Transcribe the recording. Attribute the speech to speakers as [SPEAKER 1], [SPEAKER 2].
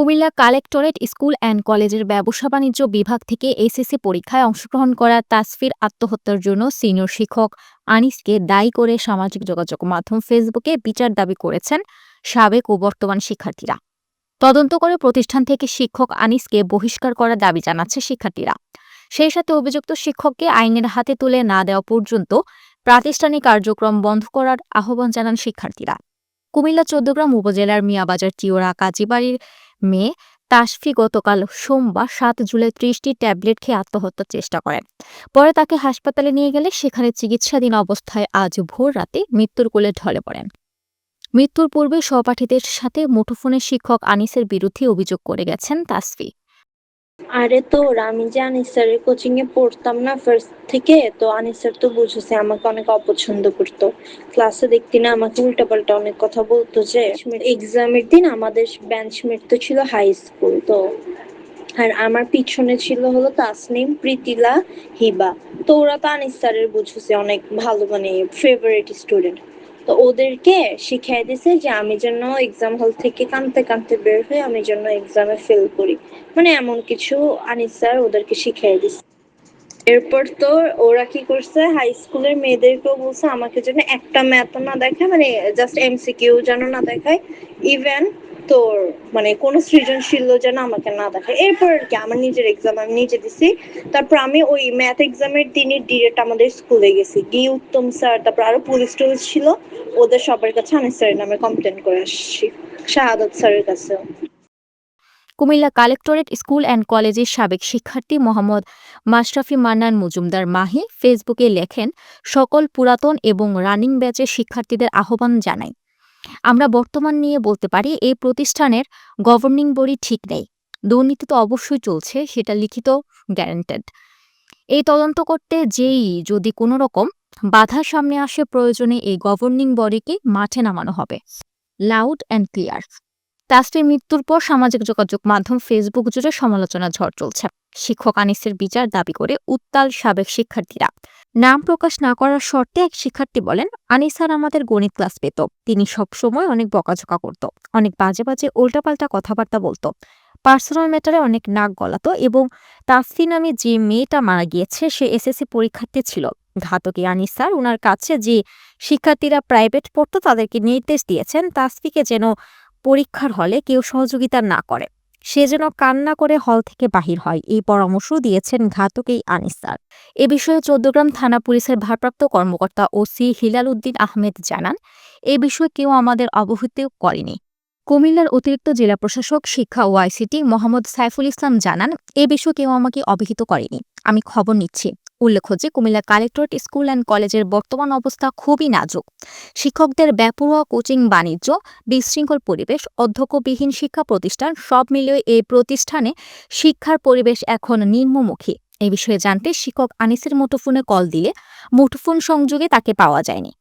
[SPEAKER 1] Comilla collectorate school and কলেজের ব্যবসা বাণিজ্য বিভাগ থেকে এসএসসি পরীক্ষায় অংশগ্রহণ করা তাসফির আত্মহত্যার জন্য সিনিয়র শিক্ষক আনিসকে দায়ী করে সামাজিক যোগাযোগ মাধ্যম ফেসবুকে বিচার দাবি করেছেন সাবেক ও বর্তমান শিক্ষার্থীরা। তদন্ত করে প্রতিষ্ঠান থেকে শিক্ষক আনিসকে বহিষ্কার করার দাবি জানাচ্ছে শিক্ষার্থীরা। সেই সাথে অভিযুক্ত শিক্ষককে আইনের হাতে তুলে না দেওয়া পর্যন্ত প্রাতিষ্ঠানিক কার্যক্রম বন্ধ করার আহ্বান জানান শিক্ষার্থীরা। কুমিল্লা চৌদ্দগ্রাম উপজেলার মিয়াবাজার চিওরা কাজীবাড়ির মেয়ে তাসফি গতকাল সোমবার সাত জুলাই ত্রিশটি ট্যাবলেট খেয়ে আত্মহত্যার চেষ্টা করেন। পরে তাকে হাসপাতালে নিয়ে গেলে সেখানে চিকিৎসাধীন অবস্থায় আজ ভোর রাতে মৃত্যুর কোলে ঢলে পড়েন। মৃত্যুর পূর্বে সহপাঠীদের সাথে মুঠোফোনে শিক্ষক আনিসের বিরুদ্ধে অভিযোগ করে গেছেন তাসফি
[SPEAKER 2] আরে তোর, আমি যে আনিস স্যারের কোচিং এ পড়তাম না ফার্স্ট থেকে, তো আনিস স্যার তো বুঝেছে আমাকে অনেক অপছন্দ করতো। ক্লাসে দেখতি না আমাকে উল্টাপাল্টা অনেক কথা বলতো যে এক্সামের দিন আমাদের বেঞ্চমেট তো ছিল হাই স্কুল তো আর আমার পিছনে ছিল হলো তাসনিম প্রীতিলা হিবা। তো ওরা তো আনিস স্যারের বুঝেছে অনেক ভালো মানে ফেভারিট স্টুডেন্ট তো ওদেরকে শিখিয়ে দিছে যে আমি যেন এক্সাম হল থেকে কাঁদতে কাঁদতে বের হয়ে আমি যেন এক্সামে ফেল করি। মানে এমন কিছু আনিস স্যার ওদেরকে শিখিয়ে দিচ্ছে এরপর তো ওরা কি করছে হাই স্কুলের মেয়েদেরকেও বলছে, আমাকে যেন একটা ম্যাথ না দেখায় মানে জাস্ট এমসিকিউ যেন না দেখায় ইভেন তোর মানে কোন সৃজনশীল যেন আমাকে না দেখায়। এরপর কি, আমার নিজের এক্সাম আমি নিজে দিছি। তারপর আমি ওই ম্যাথ এক্সামের দিনই ডিরেক্ট আমাদের স্কুলে গেছি। গিয়ে উত্তম স্যার, তারপর আরও পুলিশ টুলিশ ছিল, ওদের সবার কাছে আনিস স্যারের নামে কমপ্লেন করে আসছি, শাহাদত স্যারের কাছেও।
[SPEAKER 1] কুমিল্লা কালেক্টরেট স্কুল অ্যান্ড কলেজের সাবেক শিক্ষার্থী মোহাম্মদ মাশরাফি মান্নান মজুমদার মাহি ফেসবুকে লেখেন, সকল পুরাতন এবং রানিং ব্যাচের শিক্ষার্থীদের আহ্বান জানাই। আমরা বর্তমান নিয়ে বলতে পারি, এই প্রতিষ্ঠানের গভর্নিং বডি ঠিক নেই। দুর্নীতি তো অবশ্যই চলছে, সেটা লিখিত, গ্যারান্টেড। এই তদন্ত করতে যেই যদি কোনো রকম বাধার সামনে আসে, প্রয়োজনে এই গভর্নিং বডিকে মাঠে নামানো হবে। Loud and clear. তাসফির মৃত্যুর পর সামাজিক যোগাযোগ মাধ্যম ফেসবুক জুড়ে সমালোচনা ঝড় চলছে। শিক্ষক আনিসের বিচার দাবি করে উত্তাল সাবেক শিক্ষার্থীরা। নাম প্রকাশ না করার শর্তে এক শিক্ষার্থী বলেন, আনিস স্যার আমাদের গণিত ক্লাস পেত। তিনি সবসময় অনেক বকাঝকা করত, অনেক বাজে বাজে উল্টাপাল্টা কথাবার্তা বলতো। পার্সোনাল ম্যাটারে অনেক নাক গলাতো এবং তাসফি নামে যে মেয়েটা মারা গিয়েছে, সে এসএসসি পরীক্ষার্থী ছিল। ঘাতকী আনিস স্যার ওনার কাছে যে শিক্ষার্থীরা প্রাইভেট পড়তো, তাদেরকে নির্দেশ দিয়েছেন তাসফিকে যেন পরীক্ষার হলে কেউ সহযোগিতা না করে। সে যেন কান্না করে হল থেকে বাহির হয়, এই পরামর্শ দিয়েছেন ঘাতক এই আনিস স্যার এ বিষয়ে চৌদ্দগ্রাম থানা পুলিশের ভারপ্রাপ্ত কর্মকর্তা ওসি হিলাল উদ্দিন আহমেদ জানান, এ বিষয়ে কেউ আমাদের অবহিত করেনি। কুমিল্লার অতিরিক্ত জেলা প্রশাসক, শিক্ষা ও আইসিটি মোহাম্মদ সাইফুল ইসলাম জানান, এ বিষয়ে কেউ আমাকে অবহিত করেনি। আমি খবর নিচ্ছি। উল্লেখ্য যে কুমিল্লা কালেক্টরেট স্কুল অ্যান্ড কলেজের বর্তমান অবস্থা খুবই নাজুক। শিক্ষকদের ব্যাপরোয়া কোচিং বাণিজ্য, বিশৃঙ্খল পরিবেশ, অধ্যক্ষবিহীন শিক্ষা প্রতিষ্ঠান সব মিলিয়ে এই প্রতিষ্ঠানে শিক্ষার পরিবেশ এখন নিম্নমুখী। এ বিষয়ে জানতে শিক্ষক আনিসের মুঠোফোনে কল দিলে মুঠোফোন সংযোগে তাকে পাওয়া যায়নি।